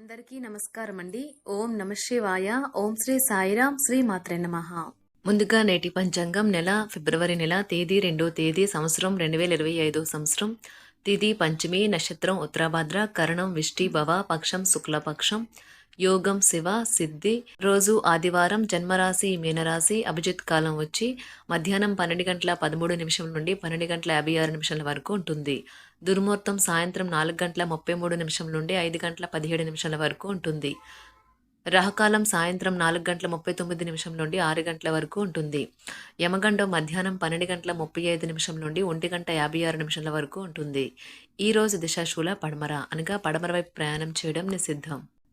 అందరికీ నమస్కారం అండి ఓం నమ శివాయ. ఓం శ్రీ సాయిరాం శ్రీ మాత్రే నమ. ముందుగా నేటి పంచాంగం నెల ఫిబ్రవరి నెల తేదీ రెండో తేదీ సంవత్సరం రెండు వేల ఇరవై ఐదో సంవత్సరం. తిథి పంచమి నక్షత్రం ఉత్తరాభాద్ర కరణం విష్టి భవ పక్షం శుక్లపక్షం యోగం శివ సిద్ధి. రోజు ఆదివారం జన్మరాశి మీనరాశి అభిజిత్ కాలం వచ్చి మధ్యాహ్నం పన్నెండు గంటల పదమూడు నిమిషం నుండి పన్నెండు గంటల యాభై ఆరు నిమిషాల వరకు ఉంటుంది. దుర్ముహూర్తం సాయంత్రం నాలుగు గంటల ముప్పై మూడు నిమిషం నుండి ఐదు గంటల పదిహేడు నిమిషాల వరకు ఉంటుంది. రాహుకాలం సాయంత్రం నాలుగు గంటల ముప్పై తొమ్మిది నిమిషం నుండి ఆరు గంటల వరకు ఉంటుంది. యమగండం మధ్యాహ్నం పన్నెండు గంటల ముప్పై ఐదు నిమిషం నుండి ఒంటి గంట యాభై ఆరు నిమిషాల వరకు ఉంటుంది. ఈ రోజు దిశాశూల పడమర అనగా పడమర వైపు ప్రయాణం చేయడం నిషిద్ధం.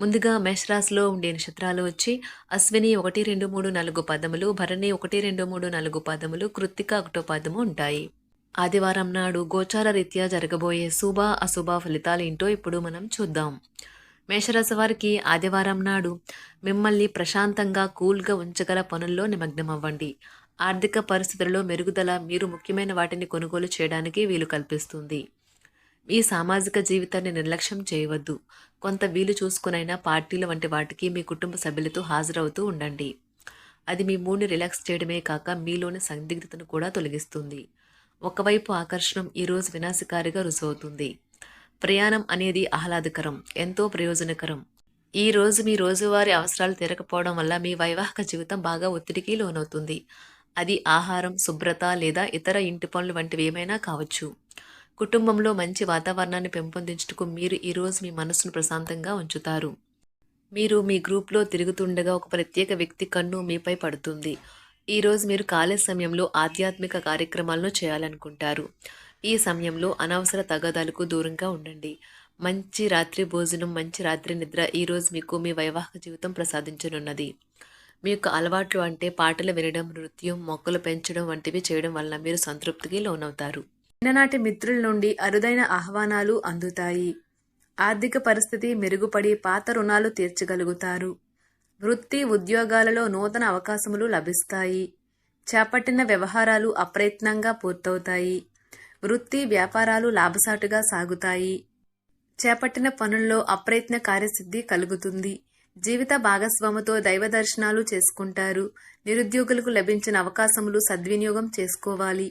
ముందుగా మేషరాశిలో ఉండే నక్షత్రాలు వచ్చి అశ్విని ఒకటి రెండు మూడు నాలుగు పదములు భరణి ఒకటి రెండు మూడు నాలుగు పదములు కృత్తిక ఒకటో పదము ఉంటాయి. ఆదివారం నాడు గోచార రీత్యా జరగబోయే శుభ అశుభ ఫలితాలు ఏంటో ఇప్పుడు మనం చూద్దాం. మేషరాశి వారికి ఆదివారం నాడు మిమ్మల్ని ప్రశాంతంగా కూల్గా ఉంచగల పనుల్లో నిమగ్నమవ్వండి. ఆర్థిక పరిస్థితులలో మెరుగుదల మీరు ముఖ్యమైన వాటిని కొనుగోలు చేయడానికి వీలు కల్పిస్తుంది. మీ సామాజిక జీవితాన్ని నిర్లక్ష్యం చేయవద్దు. కొంత వీలు చూసుకునైనా పార్టీల వంటి వాటికి మీ కుటుంబ సభ్యులతో హాజరవుతూ ఉండండి. అది మీ మూడ్ని రిలాక్స్ చేయడమే కాక మీలోని సందిగ్ధతను కూడా తొలగిస్తుంది. ఒకవైపు ఆకర్షణం ఈరోజు వినాశకారిగా రుజువవుతుంది. ప్రయాణం అనేది ఆహ్లాదకరం ఎంతో ప్రయోజనకరం. ఈ రోజు మీ రోజువారీ అవసరాలు తీరకపోవడం వల్ల మీ వైవాహిక జీవితం బాగా ఒత్తిడికి లోనవుతుంది. అది ఆహారం శుభ్రత లేదా ఇతర ఇంటి పనులు వంటివి ఏమైనా కావచ్చు. కుటుంబంలో మంచి వాతావరణాన్ని పెంపొందించుటకు మీరు ఈరోజు మీ మనసును ప్రశాంతంగా ఉంచుతారు. మీరు మీ గ్రూప్లో తిరుగుతుండగా ఒక ప్రత్యేక వ్యక్తి కన్ను మీపై పడుతుంది. ఈరోజు మీరు ఖాళీ సమయంలో ఆధ్యాత్మిక కార్యక్రమాలను చేయాలనుకుంటారు. ఈ సమయంలో అనవసర తగాదాలకు దూరంగా ఉండండి. మంచి రాత్రి భోజనం మంచి రాత్రి నిద్ర ఈరోజు మీకు మీ వైవాహిక జీవితం ప్రసాదించనున్నది. మీ యొక్క అలవాట్లు అంటే పాటలు వినడం నృత్యం మొక్కలు పెంచడం వంటివి చేయడం వలన మీరు సంతృప్తికి లోనవుతారు. చిన్ననాటి మిత్రుల నుండి అరుదైన ఆహ్వానాలు అందుతాయి. ఆర్థిక పరిస్థితి మెరుగుపడి పాత రుణాలు తీర్చగలుగుతారు. వృత్తి ఉద్యోగాలలో నూతన అవకాశములు లభిస్తాయి. చేపట్టిన వ్యవహారాలు అప్రయత్నంగా పూర్తవుతాయి. వృత్తి వ్యాపారాలు లాభసాటుగా సాగుతాయి. చేపట్టిన పనుల్లో అప్రయత్న కార్యసిద్ధి కలుగుతుంది. జీవిత భాగస్వామితో దైవ దర్శనాలు చేసుకుంటారు. నిరుద్యోగులకు లభించిన అవకాశములు సద్వినియోగం చేసుకోవాలి.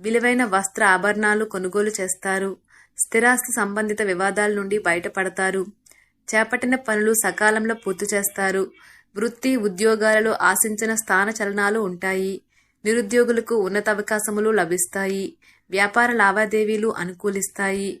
విలువైన వస్త్ర ఆభరణాలు కొనుగోలు చేస్తారు. స్థిరాస్తి సంబంధిత వివాదాల నుండి బయటపడతారు. చేపట్టిన పనులు సకాలంలో పూర్తి చేస్తారు. వృత్తి ఉద్యోగాలలో ఆశించిన స్థాన చలనాలు ఉంటాయి. నిరుద్యోగులకు ఉన్నత అవకాశములు లభిస్తాయి. వ్యాపార లావాదేవీలు అనుకూలిస్తాయి.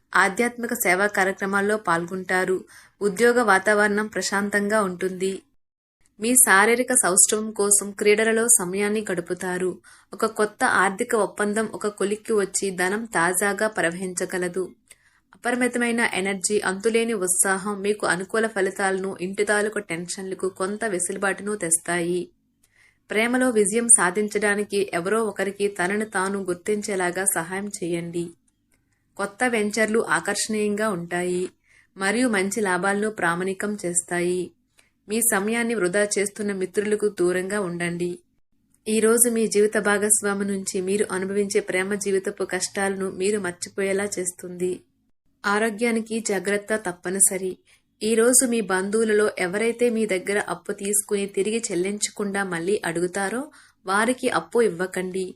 ఆధ్యాత్మిక సేవా కార్యక్రమాల్లో పాల్గొంటారు. ఉద్యోగ వాతావరణం ప్రశాంతంగా ఉంటుంది. మీ శారీరక సౌష్ఠవం కోసం క్రీడలలో సమయాన్ని గడుపుతారు. ఒక కొత్త ఆర్థిక ఒప్పందం ఒక కొలిక్కి వచ్చి ధనం తాజాగా ప్రవహించగలదు. అపరిమితమైన ఎనర్జీ అంతులేని ఉత్సాహం మీకు అనుకూల ఫలితాలను ఇంటి తాలూకు టెన్షన్లకు కొంత వెసులుబాటును తెస్తాయి. ప్రేమలో విజయం సాధించడానికి ఎవరో ఒకరికి తనను తాను గుర్తించేలాగా సహాయం చేయండి. కొత్త వెంచర్లు ఆకర్షణీయంగా ఉంటాయి మరియు మంచి లాభాలను ప్రామాణికం చేస్తాయి. మీ సమయాన్ని వృధా చేస్తున్న మిత్రులకు దూరంగా ఉండండి. ఈరోజు మీ జీవిత భాగస్వామి నుంచి మీరు అనుభవించే ప్రేమ జీవితపు కష్టాలను మీరు మర్చిపోయేలా చేస్తుంది. ఆరోగ్యానికి జాగ్రత్త తప్పనిసరి. ఈరోజు మీ బంధువులలో ఎవరైతే మీ దగ్గర అప్పు తీసుకుని తిరిగి చెల్లించకుండా మళ్ళీ అడుగుతారో వారికి అప్పు ఇవ్వకండి.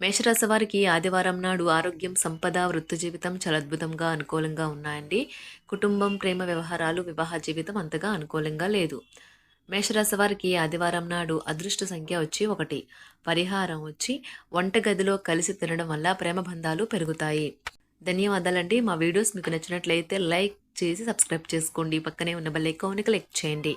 మేషరాశి వారికి ఆదివారం నాడు ఆరోగ్యం సంపద వృత్తి జీవితం చాలా అద్భుతంగా అనుకూలంగా ఉన్నాయండి. కుటుంబం ప్రేమ వ్యవహారాలు వివాహ జీవితం అంతగా అనుకూలంగా లేదు. మేషరాశి వారికి ఆదివారం నాడు అదృష్ట సంఖ్య వచ్చి ఒకటి. పరిహారం వచ్చి వంటగదిలో కలిసి తినడం వల్ల ప్రేమ బంధాలు పెరుగుతాయి. ధన్యవాదాలండి. మా వీడియోస్ మీకు నచ్చినట్లయితే లైక్ చేసి సబ్స్క్రైబ్ చేసుకోండి. పక్కనే ఉన్న బెల్ ఐకాన్ని క్లిక్ చేయండి.